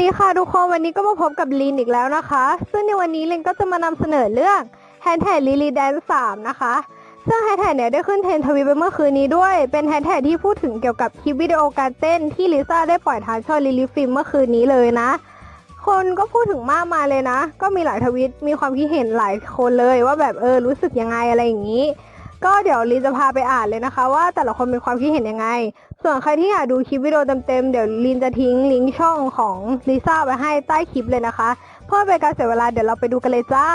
ดีค่ะทุกคนวันนี้ก็มาพบกับลีนอีกแล้วนะคะ ซึ่งในวันนี้ลีนก็จะมานำเสนอเรื่องแฮชแท็กลิลีแดนสามนะคะ ซึ่งแฮชแท็กเนี่ยได้ขึ้นเทรนทวีตไปเมื่อคืนนี้ด้วย เป็นแฮชแท็กที่พูดถึงเกี่ยวกับคลิปวิดีโอการเต้นที่ลิซ่าได้ปล่อยทางช่องลิลีฟิล์มเมื่อคืนนี้เลยนะ คนก็พูดถึงมากมายเลยนะ ก็มีหลายทวิตมีความคิดเห็นหลายคนเลยว่าแบบเออรู้สึกยังไงอะไรอย่างนี้ ก็เดี๋ยวลีนจะพาไปอ่านเลยนะคะ ว่าแต่ละคนมีความคิดเห็นยังไง ส่วนใครที่อยากดูคลิปวิดีโอเต็มๆเดี๋ยวลินจะทิ้งลิงก์ช่องของลิซ่าไว้ให้ใต้คลิปเลยนะคะ เพื่อเป็นการเสียเวลาเดี๋ยวเราไปดูกันเลยจ้า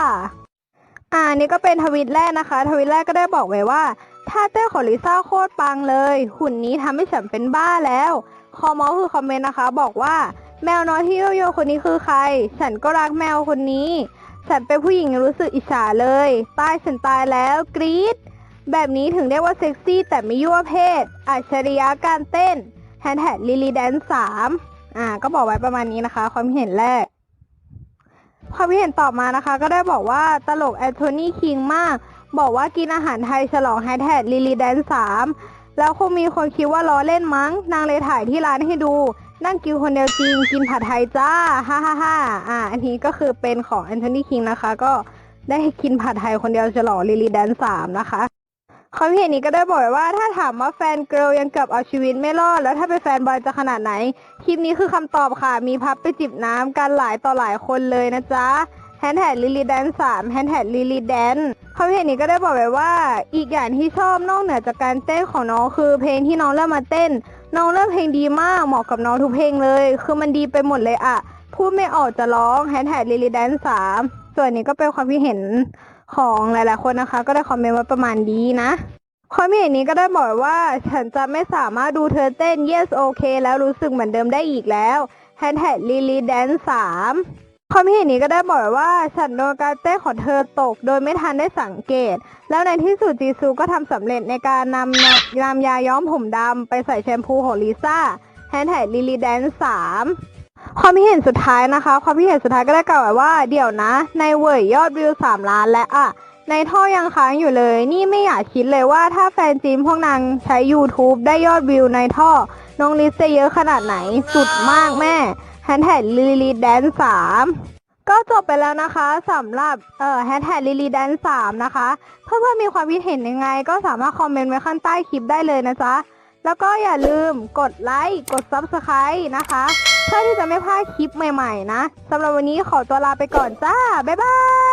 อ่านี่ก็เป็นทวิตแรกนะคะ ทวิตแรกก็ได้บอกไว้ว่าท่าเต้นของลิซ่าโคตรปังเลย หุ่นนี้ทำให้ฉันเป็นบ้าแล้ว คอมอคือคอมเมนต์นะคะ บอกว่าแมวน้อยที่โยโย่คนนี้คือใคร ฉันก็รักแมวคนนี้ ฉันเป็นผู้หญิงรู้สึกอิจฉาเลย ตายฉันตายแล้วกรี๊ด แบบนี้ถึงเรียกว่าเซ็กซี่แต่ไม่ยั่วเพศ อัจฉริยะการเต้นแฮชแท็กลิลีแดนสามอ่า ก็บอกไว้ประมาณนี้นะคะ ความเห็นแรก ความเห็นต่อมานะคะ ก็ได้บอกว่าตลกแอนโทนีคิงมาก บอกว่ากินอาหารไทยฉลองแฮชแท็กลิลีแดนสามแล้วคงมีคนคิดว่าล้อเล่นมั้ง นางเลยถ่ายที่ร้านให้ดู นั่งกินคนเดียวจริง กินผัดไทยจ้า ฮ่าฮ่าฮ่าอ่า อันนี้ก็คือเป็นของแอนโทนีคิงนะคะ ก็ได้กินผัดไทยคนเดียวฉลองลิลีแดนสามนะคะ ความเห็นนี้ก็ได้บอกไว้ว่าถ้าถามว่าแฟนเกิร์ลยังเกือบเอาชีวิตไม่รอด แล้วถ้าเป็นแฟนบอยจะขนาดไหน คลิปนี้คือคำตอบค่ะ มีพับไปจิบน้ำกันหลายต่อหลายคนเลยนะจ๊ะแฮชแท็กลิลีแดนสามแฮชแท็กลิลีแดนความเห็นนี้ก็ได้บอกไว้ว่า อีกอย่างที่ชอบนอกเหนือจากการเต้นของน้องคือเพลงที่น้องเริ่มมาเต้น น้องเริ่มเพลงดีมากเหมาะกับน้องทุกเพลงเลย คือมันดีไปหมดเลยอะพูดไม่ออกจะร้องแฮชแท็กลิลีแดนสามส่วนนี้ก็เป็นความคิดเห็นของหลายๆคนนะคะ ก็ได้คอมเมนต์ว่าประมาณนี้นะความเห็นนี้ก็ได้บอกว่าฉันจะไม่สามารถดูเธอเต้น yes okay แล้วรู้สึกเหมือนเดิมได้อีกแล้ว hashtag lily dance 3ความเห็นนี้ก็ได้บอกว่าฉันโดนการเต้นของเธอตก โดยไม่ทันได้สังเกต แล้วในที่สุดจีซูก็ทำสำเร็จในการนำนำนำยาย้อมผมดำไปใส่แชมพูของลิซ่า hashtag lily dance 3 ความคิดเห็นสุดท้ายนะคะ ความคิดเห็นสุดท้ายก็ได้กล่าวไว้ว่าเดี๋ยวนะ ในเว่ยยอดวิว3ล้านและอะในท่อยังค้างอยู่เลย นี่ไม่อยากคิดเลยว่าถ้าแฟนจีนพวกนางใช้ YouTube ได้ยอดวิวในท่อ น้องลิซจะเยอะขนาดไหน สุดมากแม่แฮชแท็กลิลีแดนสามก็จบไปแล้วนะคะสำหรับเอ่อแฮชแท็กลิลีแดนสามนะคะ เพื่อนๆมีความคิดเห็นยังไง ก็สามารถคอมเมนต์ไว้ข้างใต้คลิปได้เลยนะจ๊ะ แล้วก็อย่าลืมกดไลค์ กด Subscribe นะคะ เพื่อที่จะไม่พลาดคลิปใหม่ ๆ นะสำหรับวันนี้ขอตัวลาไปก่อนจ้า บ๊ายบาย